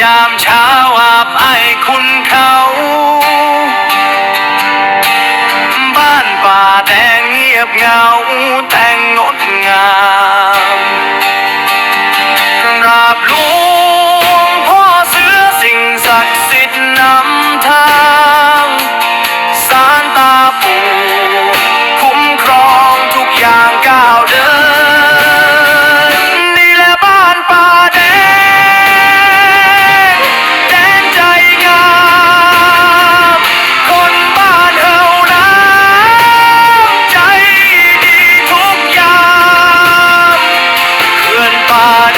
ยามเช้าอาบไอคุณเขา บ้านป่าแดงเงียบเหงา பாட